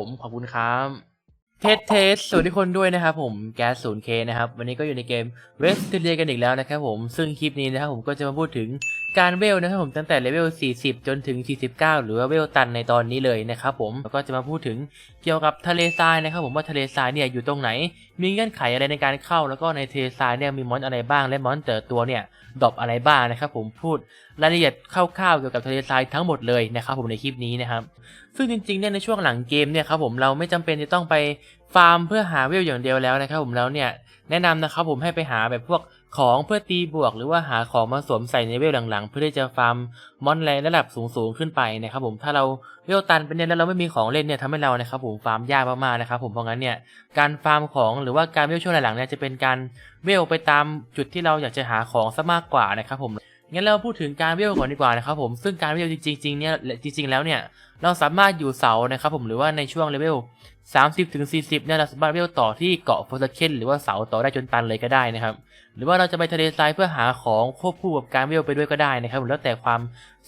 มขอบคุณครับเทสเทสสวัสดีทุกคนด้วยนะครับผมแก๊ส 0K นะครับ วันนี้ก็อยู่ในเกมเวสต์เรียกันอีกแล้วนะครับผมซึ่งคลิปนี้นะครับผมก็จะมาพูดถึง การเวลนะครับผมตั้งแต่เลเวล 40 จนถึง 49 หรือว่าเวลตันในตอนนี้เลยนะครับผมแล้วก็จะมาพูดถึงเกี่ยวกับทะเลทรายนะครับผมว่าทะเลทรายเนี่ยอยู่ตรงไหน มีเงื่อนไขอะไรในการเข้า แล้วก็ในทะเลทรายเนี่ยมีมอนอะไรบ้างและมอนเตอร์ตัวเนี่ยดอปอะไรบ้างนะครับผมพูดรายละเอียดคร่าวๆเกี่ยวกับทะเลทรายทั้งหมดเลยนะครับผมในคลิปนี้นะครับซึ่งจริงๆเนี่ยในช่วงหลังเกมเนี่ยครับผมเราไม่จำเป็นจะต้องไป ฟาร์มเพื่อหาเวลอย่างเดียวแล้วนะครับผมแล้วเนี่ยแนะนำนะครับผมให้ไปหาแบบพวกของเพื่อตีบวก หรือว่าหาของมาสวมใส่ในเวลหลังๆ เพื่อที่จะฟาร์มมอนแรงระดับสูงๆขึ้นไปนะครับผมถ้าเราเวลตันเป็นเนี่ยแล้วเราไม่มีของเล่นเนี่ยทำให้เรานะครับผมฟาร์มยากมากๆนะครับผมเพราะงั้นเนี่ยการฟาร์มของหรือว่าการเวลช่วงหลังๆเนี่ยจะเป็นการเวลไปตามจุดที่เราอยากจะหาของซะมากกว่านะครับผม งั้นเราพูดถึงการเวลก่อนดีกว่านะครับผมซึ่งการเวลจริงๆเนี่ยจริง ๆ แล้วเนี่ยเราสามารถอยู่เสานะครับผมหรือว่าในช่วงเลเวล30ถึง40เนี่ยเราสามารถเวลต่อที่เกาะโฟสเคนหรือว่าเสาต่อได้จนตันเลยก็ได้นะครับ หรือว่าเราจะไปทะเลทรายเพื่อหาของควบคู่กับการเวลไปด้วยก็ได้นะครับผมแล้วแต่ความ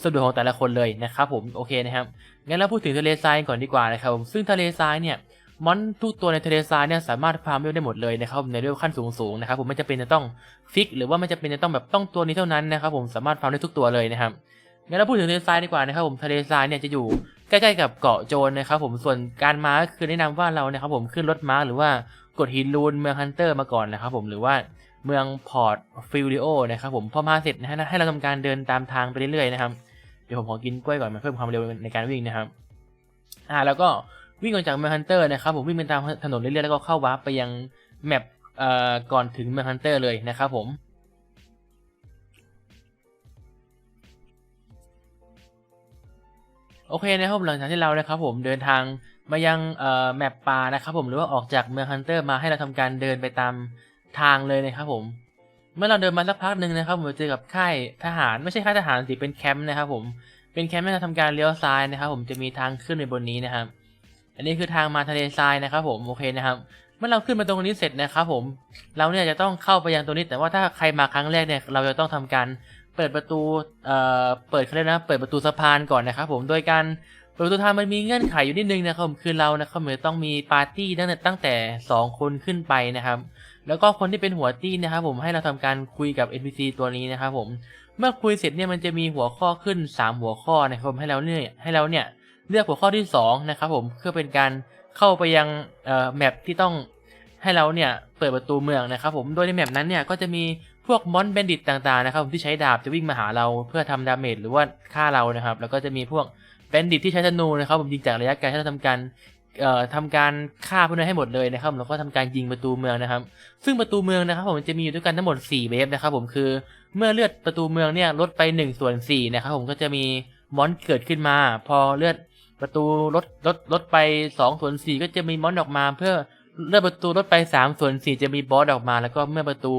สะดวกของแต่ละคนเลยนะครับผมโอเคนะครับงั้นเราพูดถึงทะเลทรายก่อนดีกว่านะครับผมซึ่งทะเลทรายเนี่ย มอนทุกตัวในทะเลทรายเนี่ยสามารถฟาร์มเวลได้หมดเลยนะครับในเวลขั้นสูงๆนะครับผมไม่จะเป็นจะต้องฟิก หรือว่าไม่จะเป็นจะต้องแบบต้องตัวนี้เท่านั้นนะครับผมสามารถฟาร์มได้ทุกตัวเลยนะครับงั้นเราพูดถึงทะเลทรายดีกว่านะครับผมทะเลทรายเนี่ยจะอยู่ใกล้ๆกับเกาะโจรนะครับผมส่วนการม้าคือแนะนำว่าเรานะครับผมขึ้นรถม้าหรือว่ากดฮินลูนเมืองฮันเตอร์มาก่อนนะครับผมหรือว่าเมืองพอร์ตฟิลดิโอนะครับผมพอมาเสร็จนะฮะให้เราทำการเดินตามทางไปเรื่อยๆนะครับเดี๋ยวผมขอกินกล้วยก่อนมาเพิ่มความเร็วในการวิ่งนะครับอ่าแล้วก็ วิ่งออกจากเมืองฮันเตอร์นะครับผมวิ่งไปตามถนนเรื่อยๆแล้วก็เข้าวาร์ปไปยังแมปก่อนถึงเมืองฮันเตอร์เลยนะครับผมโอเคนะครับหลังจากที่เรานะครับผมเดินทางมายังแมปป่านะครับผมหรือว่าออกจากเมืองฮันเตอร์มาให้เราทำการเดินไปตามทางเลยนะครับผม เมื่อเราเดินมาสักพักหนึ่งนะครับผมจะเจอกับค่ายทหารไม่ใช่ค่ายทหารสิเป็นแคมป์นะครับผมเป็นแคมป์ที่เราทำการเลี้ยวซ้ายนะครับผมจะมีทางขึ้นไปบนนี้นะครับ อันนี้คือทางมาทะเลทรายนะครับผมโอเคนะครับเมื่อเราขึ้นมาตรงนี้เสร็จนะครับผม เราเนี่ยจะต้องเข้าไปยังตรงนี้ แต่ว่าถ้าใครมาครั้งแรกเนี่ยเราจะต้องทำการเปิดประตูเอ่อเปิดเขาเรียกนะเปิดประตูสะพานก่อนนะครับผมโดยการเปิดประตูทางมันมีเงื่อนไขอยู่นิดนึงนะครับผมคือเรานะครับเหมือนต้องมีปาร์ตี้ตั้งแต่ตั้งแต่สองคนขึ้นไปนะครับ แล้วก็คนที่เป็นหัวตี้นะครับผมให้เราทำการคุยกับ NPC ตัวนี้นะครับผมเมื่อคุยเสร็จเนี่ยมันจะมีหัวข้อขึ้น 3 หัวข้อนะครับผมให้เราเนี่ยให้เราเนี่ย เลือกหัวข้อที่2นะครับผมเพื่อเป็นการเข้าไปยังเอ่อแมปที่ต้องให้เราเนี่ยเปิดประตูเมืองนะครับผมโดยในแมปนั้นเนี่ยก็จะมีพวกมอนเบนดิตต่างๆนะครับผมที่ใช้ดาบจะวิ่งมาหาเราเพื่อทำดาเมจหรือว่าฆ่าเรานะครับ แล้วก็จะมีพวกเบนดิตที่ใช้ธนูนะครับผมยิงจากระยะไกลให้เราทำการเอ่อทำการฆ่าพวกนั้นให้หมดเลยนะครับแล้วก็ทำการยิงประตูเมืองนะครับ ซึ่งประตูเมืองนะครับผมจะมีอยู่ด้วยกันทั้งหมด 4 เวฟนะครับผมคือเมื่อเลือดประตูเมืองเนี่ยลดไป1ส่วน4นะครับผมก็จะมีมอนเกิดขึ้นมา พอเลือด ประตูลดลดลดไป2ส่วน4ก็จะมีมอนออกมา เพื่อเลือดประตูลดไป3ส่วน4จะมีบอสออกมา แล้วก็เมื่อประตู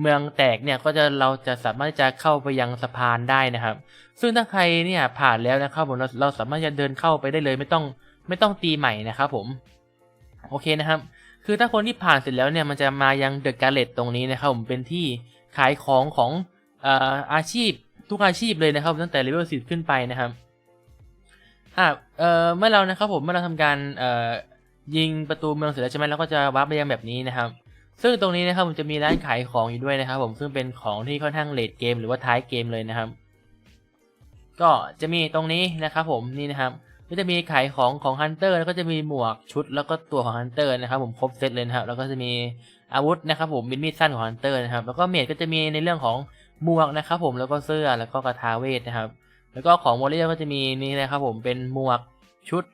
เมืองแตกเนี่ยก็จะเราจะสามารถจะเข้าไปยังสะพานได้นะครับ ซึ่งถ้าใครเนี่ยผ่านแล้วนะครับผมเราเราสามารถจะเดินเข้าไปได้เลยไม่ต้องไม่ต้องตีใหม่นะครับผมโอเคนะครับ คือถ้าคนที่ผ่านเสร็จแล้วเนี่ยมันจะมายังเดอะการ์เลตตรงนี้นะครับผมเป็นที่ขายของของอออาชีพทุกอาชีพเลยนะครับตั้งแต่เลเวลสิบขึ้นไปนะครับ อ่าเอ่อเมื่อเรานะครับผมเมื่อเราทำการเอ่อยิงประตูเมืองเสร็จแล้วใช่ไหมเราก็จะวาร์ปไปยังแบบนี้นะครับ ซึ่งตรงนี้นะครับผมจะมีร้านขายของอยู่ด้วยนะครับผมซึ่งเป็นของที่ค่อนข้างเลดเกมหรือว่าท้ายเกมเลยนะครับ ก็จะมีตรงนี้นะครับผมนี่นะครับก็จะมีขายของของฮันเตอร์แล้วก็จะมีหมวกชุดแล้วก็ตัวของฮันเตอร์นะครับผมครบเซตเลยนะครับแล้วก็จะมีอาวุธนะครับผมเป็นมีดสั้นของฮันเตอร์นะครับแล้วก็เมจก็จะมีในเรื่องของหมวกนะครับผมแล้วก็เสื้อแล้วก็กระทาเวทนะครับ แล้วก็ของวอลเลย์ก็จะมีนี่นะครับผมเป็นหมวกชุด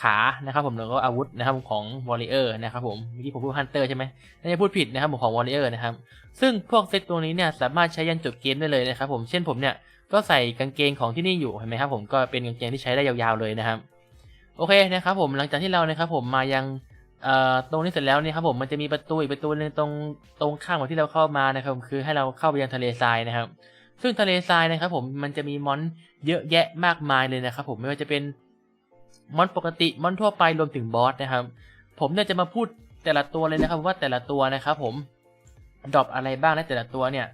ขานะครับผมแล้วก็อาวุธนะครับของวอลเลย์นะครับผมเมื่อกี้ผมพูดฮันเตอร์ใช่ไหมน่าจะพูดผิดนะครับผมของวอลเลย์นะครับซึ่งพวกเซตตัวนี้เนี่ยสามารถใช้ยันจบเกมได้เลยนะครับผมเช่นผมเนี่ยก็ใส่กางเกงของที่นี่อยู่เห็นไหมครับผมก็เป็นกางเกงที่ใช้ได้ยาวๆเลยนะครับโอเคนะครับผมหลังจากที่เรานะครับผมมายังตรงนี้เสร็จแล้วเนี่ยครับผมมันจะมีประตูอีกประตูนึงตรงตรงข้างของที่เราเข้ามานะครับคือให้เราเข้าไปยังทะเลทรายนะครับ ซึ่งทะเลทรายนะครับผมมันจะมีมอนเยอะแยะมากมายเลยนะครับผมไม่ว่าจะเป็นมอนปกติมอนทั่วไปรวมถึงบอสนะครับ ผมเนี่ยจะมาพูดแต่ละตัวเลยนะครับว่าแต่ละตัวนะครับผมดรอปอะไรบ้างและแต่ละตัวเนี่ย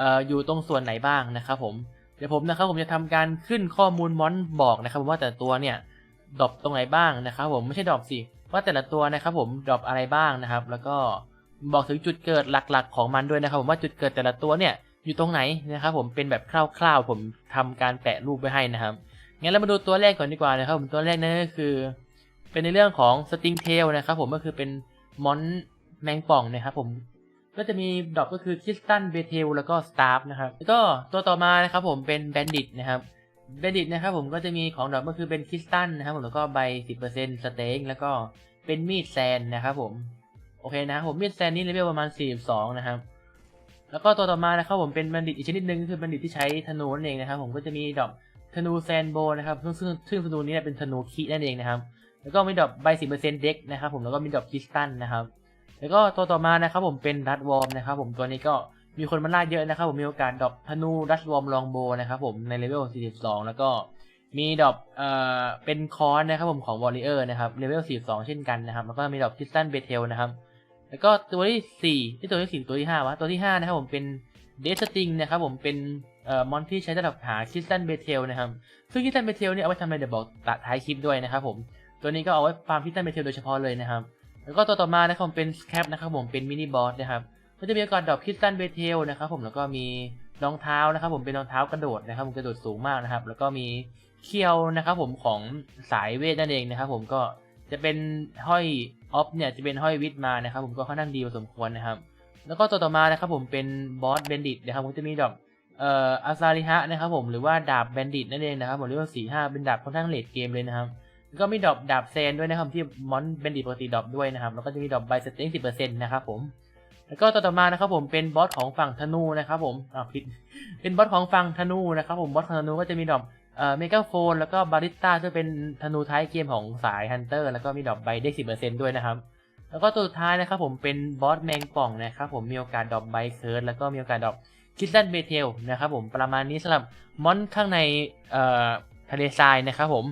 อออยู่ตรงส่วนไหนบ้างนะครับผมเดี๋ยวผมนะครับผมจะทำการขึ้นข้อมูลมอนบอกนะครับผมว่าแต่ละตัวเนี่ยดรอปตรงไหนบ้างนะครับผมไม่ใช่ดรอปสิว่าแต่ละตัวนะครับผมดรอปอะไรบ้างนะครับ แล้วก็บอกถึงจุดเกิดหลักๆ ของมันด้วยนะครับผมว่าจุดเกิดแต่ละตัวเนี่ย อยู่ตรงไหนนะครับผมเป็นแบบคร่าวๆผมทำการแปะรูปไว้ให้นะครับงั้นเรามาดูตัวแรกก่อนดีกว่านะครับผมตัวแรกนั่นก็คือ เป็นในเรื่องของสติงเทลนะครับผมก็คือเป็นมอนแมงป่องนะครับผมก็จะมีดอกก็คือคิสตันเบเทลแล้วก็สตาร์ฟนะครับแล้วก็ตัวต่อมานะครับผมเป็นแบนดิตนะครับแบนดิตนะครับผมก็จะมีของดอกก็คือเป็นคริสตันนะครับผมแล้วก็ใบ 10%สเต็กแล้วก็เป็นมีดแซนนะครับผม โอเคนะครับผมมีดแซนนี่เลเวลประมาณ 42 นะครับ แล้วก็ตัวต่อมานะครับผมเป็นบัณฑิตอีกชนิดหนึ่งก็คือบัณฑิตที่ใช้ธนูนั่นเองนะครับผมก็จะมีดอกธนูแซนโบนะครับซึ่งซึ่งซึ่งธนูนี้เป็นธนูคีนั่นเองนะครับ แล้วก็มีดอกใบสิบเปอร์เซ็นต์เด็กนะครับผมแล้วก็มีดอกคิสตัลนะครับ แล้วก็ตัวต่อมานะครับผมเป็นรัดวอร์มนะครับผมตัวนี้ก็มีคนมาล่าเยอะนะครับผมมีโอกาสดอกธนูรัดวอร์มลองโบนะครับผมในเลเวล 42 แล้วก็มีดอกเอ่อเป็นคอนนะครับผมของวอลเลเยอร์นะครับเลเวล 42 เช่นกันนะครับแล้วก็มีดอกคิสตัลเบเทลนะครับ แล้วก็ตัวที่สี่ที่ตัวที่สี่ตัวที่ห้าวะตัวที่ห้านะครับผมเป็นเดสติงนะครับผมเป็นเอ่อมอนที่ใช้สำหรับหาคิสตันเบเทลนะครับ ซึ่งคิสตันเบเทลเนี่ยเอาไว้ทำอะไรเดี๋ยวบอกตัดท้ายคลิปด้วยนะครับผมตัวนี้ก็เอาไว้ฟาร์มคิสตันเบเทลโดยเฉพาะเลยนะครับ แล้วก็ตัวต่อมานะครับผมเป็นสแคปนะครับผมเป็นมินิบอสนะครับก็จะมีโอกาสดรอปคิสตันเบเทลนะครับผมแล้วก็มีรองเท้านะครับผมเป็นรองเท้ากระโดดนะครับผมกระโดดสูงมากนะครับ แล้วก็มีเคียวนะครับผมของสายเวทนั่นเองนะครับผมก็ จะเป็นห้อยออฟเนี่ยจะเป็นห้อยวิทมานะครับ ผมก็ค่อนข้างดีพอสมควรนะครับ แล้วก็ตัวต่อมานะครับผมเป็นบอสเบนดิตนะครับผมจะมีดอกเอ่ออาซาริฮะนะครับผมหรือว่าดาบเบนดิตนั่นเองนะครับผมเรียกว่าสี่ห้าเป็นดาบค่อนข้างเลดเกมเลยนะครับแล้วก็มีดอกดาบแซนด้วยนะครับที่มอนเบนดิตปกติดอกด้วยนะครับแล้วก็จะมีดอกใบสเต็งสิบเปอร์เซ็นต์นะครับผมแล้วก็ตัวต่อมานะครับผมเป็นบอสของฝั่งธนูนะครับผมอ่าผิดเป็นบอสของฝั่งธนูนะครับผมบอสของธนูก็จะมีดอก เอ่อเมกาโฟนแล้วก็บาริสต้าซึ่งเป็นธนูท้ายเกมของสายฮันเตอร์แล้วก็มีดอกใบได้สิบเปอร์เซ็นต์ด้วยนะครับ แล้วก็ตัวสุดท้ายนะครับผมเป็นบอสแมงป่องนะครับผมมีโอกาสดรอปไบเคิร์ดแล้วก็มีโอกาสดรอปคิสตันเบเทลนะครับผมประมาณนี้สำหรับมอนข้างในเอ่อทะเลทรายนะครับผม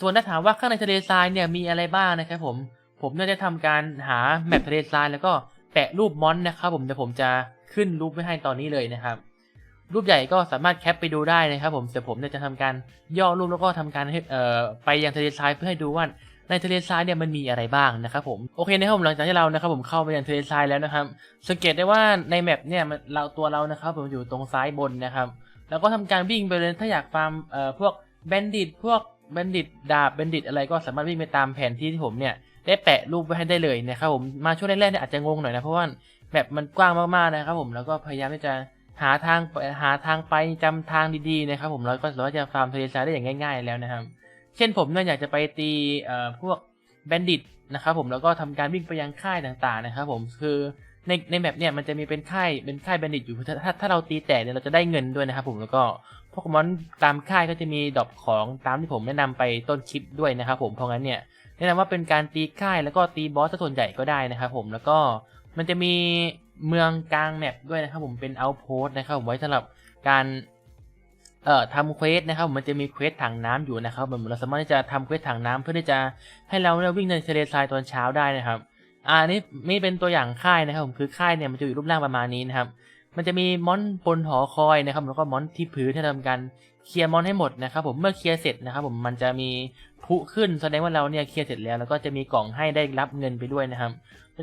ส่วนถ้าถามว่าข้างในทะเลทรายเนี่ยมีอะไรบ้างนะครับผมผมเนี่ยจะทำการหาแมปทะเลทรายแล้วก็แปะรูปมอนนะครับผมเดี๋ยวผมจะขึ้นรูปไว้ให้ตอนนี้เลยนะครับ รูปใหญ่ก็สามารถแคปไปดูได้นะครับผมแต่ผมเนี่ยจะทำการย่อรูปแล้วก็ทำการไปยังทะเลทรายเพื่อให้ดูว่าในทะเลทรายเนี่ยมันมีอะไรบ้างนะครับผมโอเคนะครับผมหลังจากที่เรานะครับผมเข้าไปยังทะเลทรายแล้วนะครับ สังเกตได้ว่าในแมปเนี่ยเราตัวเรานะครับผมอยู่ตรงซ้ายบนนะครับ แล้วก็ทำการวิ่งไปเลยถ้าอยากฟาร์มเอ่อพวกแบนดิตพวกแบนดิตดาบแบนดิตอะไรก็สามารถวิ่งไปตามแผนที่ที่ผมเนี่ยได้แปะรูปไว้ให้ได้เลยนะครับผมมาช่วงแรกๆเนี่ยอาจจะงงหน่อยนะเพราะว่าแมปมันกว้างมากๆนะครับผมแล้วก็พยายามที่จะ หาทางหาทางไปจำทางดีๆนะครับ ผมแล้วก็สามารถจะฟาร์มทะเลทรายได้อย่างง่าย ๆแล้วนะครับ เช่นผมเนี่ยอยากจะไปตีเอ่อพวกแบนดิตนะครับผมแล้วก็ทำการวิ่งไปยังค่ายต่างๆนะครับ ผมคือในในแมปเนี่ยมันจะมีเป็นค่ายเป็นค่ายแบนดิตอยู่ถ้าถ้าถ้าเราตีแตกเนี่ยเราจะได้เงินด้วยนะครับ ผมแล้วก็พวกมอนตามค่ายก็จะมีดอปของตามที่ผมแนะนำไปต้นคลิปด้วยนะครับ ผมเพราะงั้นเนี่ยแนะนำว่าเป็นการตีค่ายแล้วก็ตีบอสส่วนใหญ่ก็ได้นะครับ ผมแล้วก็ มันจะมีเมืองกลางแมปด้วยนะครับผมเป็นเอาท์โพสต์นะครับผมไว้สำหรับการเอ่อทำเควสนะครับผมมันจะมีเควสถังน้ำอยู่นะครับผมเราสามารถที่จะทำเควสถังน้ำเพื่อที่จะให้เราเนี่ยวิ่งในทะเลทรายตอนเช้าได้นะครับ อ่านี่นี่เป็นตัวอย่างค่ายนะครับผมคือค่ายเนี่ยมันจะอยู่รูปร่างประมาณนี้นะครับ มันจะมีมอนบนหอคอยนะครับแล้วก็มอนที่พื้นที่ทำการเคลียร์มอนให้หมดนะครับ ผมเมื่อเคลียร์เสร็จนะครับ ผมมันจะมีพุขึ้นแสดงว่าเราเนี่ยเคลียร์เสร็จแล้วแล้วก็จะมีกล่องให้ได้รับเงินไปด้วยนะครับ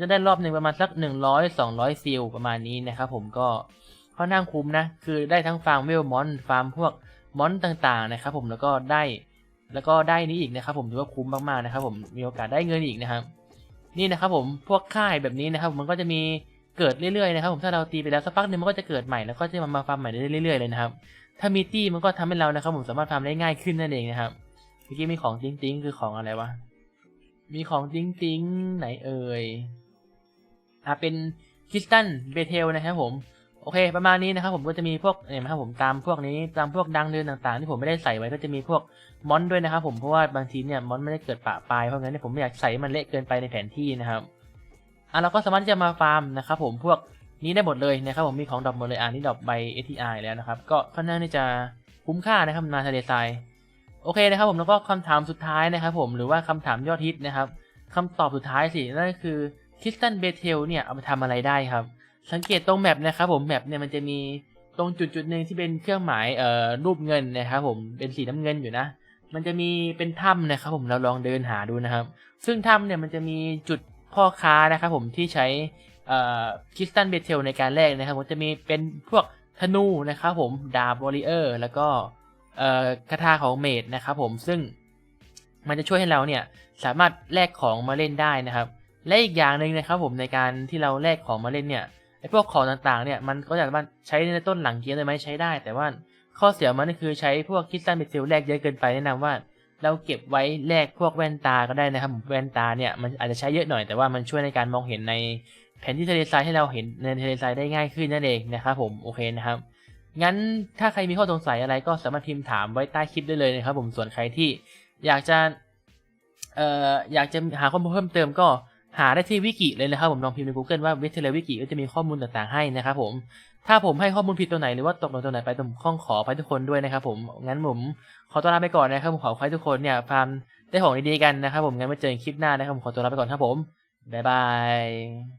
ก็จะได้รอบหนึ่งประมาณสัก 100 200 ซิลประมาณนี้นะครับผมก็ค่อนข้างคุ้มนะ คือได้ทั้งฟาร์มเวลมอนฟาร์มพวกมอนต่างๆนะครับผมแล้วก็ได้แล้วก็ได้นี้อีกนะครับผมถือว่าคุ้มมากๆนะครับผมมีโอกาสได้เงินอีกนะครับ นี่นะครับผมพวกค่ายแบบนี้นะครับมันก็จะมีเกิดเรื่อยๆนะครับผมถ้าเราตีไปแล้วสักพักหนึ่งมันก็จะเกิดใหม่แล้วก็จะมามาฟาร์มใหม่ได้เรื่อยๆเลยนะครับถ้ามีตี้มันก็ทำให้เรานะครับผมสามารถฟาร์มได้ง่ายขึ้นนั่นเองนะครับเมื่อกี้มีของจริงๆ คือของอะไรวะมีของจริงๆ ไหนเอ่ย อะเป็นคริสตันเบเทลนะครับผมโอเค ประมาณนี้นะครับผมก็จะมีพวกเนี่ยนะครับผมตามพวกนี้ตามพวกดังเดินต่างๆ ที่ผมไม่ได้ใส่ไว้ก็จะมีพวกมอนด้วยนะครับผมเพราะว่าบางทีเนี่ยมอนไม่ได้เกิดปะปลายเพราะงั้นเนี่ยผมไม่อยากใส่มันเละเกินไปในแผนที่นะครับอะเราก็สามารถที่จะมาฟาร์มนะครับผมพวกนี้ได้หมดเลยนะครับผมมีของดรอปหมดเลยอ่านี่ดรอปใบ ATI แล้วนะครับก็ค่อนข้างที่จะคุ้มค่านะครับมาทะเลทรายโอเคนะครับผมแล้วก็คำถามสุดท้ายนะครับผมหรือว่าคำถามยอดฮิตนะครับคำตอบสุดท้ายสินั่นก็คือ คิสตันเบเทลเนี่ยเอาไปทำอะไรได้ครับ สังเกตตรงแมปนะครับผมแมปเนี่ยมันจะมีตรงจุดจุดหนึ่งที่เป็นเครื่องหมายเอ่อรูปเงินนะครับผมเป็นสีน้ำเงินอยู่นะ มันจะมีเป็นถ้ำนะครับผมเราลองเดินหาดูนะครับ ซึ่งถ้ำเนี่ยมันจะมีจุดพ่อค้านะครับผมที่ใช้เอ่อคริสตันเบเทลในการแลกนะครับผมจะมีเป็นพวกธนูนะครับผมดาบวอริเออร์แล้วก็เอ่อคาถาของเมดนะครับผมซึ่งมันจะช่วยให้เราเนี่ยสามารถแลกของมาเล่นได้นะครับ และอีกอย่างหนึ่งนะครับผมในการที่เราแลกของมาเล่นเนี่ยไอ้พวกของต่างๆเนี่ยมันก็สามาใช้ในต้นหลังเกมได้ไหมใช้ได้ แต่ว่าข้อเสียมันก็คือใช้พวกคิสตัลเบเซลแลกเยอะเกินไปแนะนำว่า เราเก็บไว้แลกพวกแว่นตาก็ได้นะครับผมแว่นตาเนี่ยมันอาจจะใช้เยอะหน่อยแต่ว่ามันช่วยในการมองเห็นในแผนที่ทะเลทรายให้เราเห็นในทะเลทรายได้ง่ายขึ้นนั่นเองนะครับผมโอเคนะครับงั้นถ้าใครมีข้อสงสัยอะไรก็สามารถพิมพ์ถามไว้ใต้คลิปได้เลยนะครับผมส่วนใครที่อยากจะเอ่ออยากจะหาข้อมูลเพิ่มเติมก็ หาได้ที่วิกิเลยนะครับผมลองพิมพ์ใน Google ว่าเวทเทเลวิกิก็จะมีข้อมูลต่างๆให้นะครับผมถ้าผมให้ข้อมูลผิดตัวไหนหรือว่าตกหล่นตัวไหนไปผมข้องขอไปทุกคนด้วยนะครับผมงั้นผมขอตัวลาไปก่อนนะครับผมขอให้ทุกคนเนี่ยฟาร์มได้ของดีๆกันนะครับผมงั้นไว้เจอกันคลิปหน้านะครับผมขอตัวลาไปก่อนครับผมบ๊ายบาย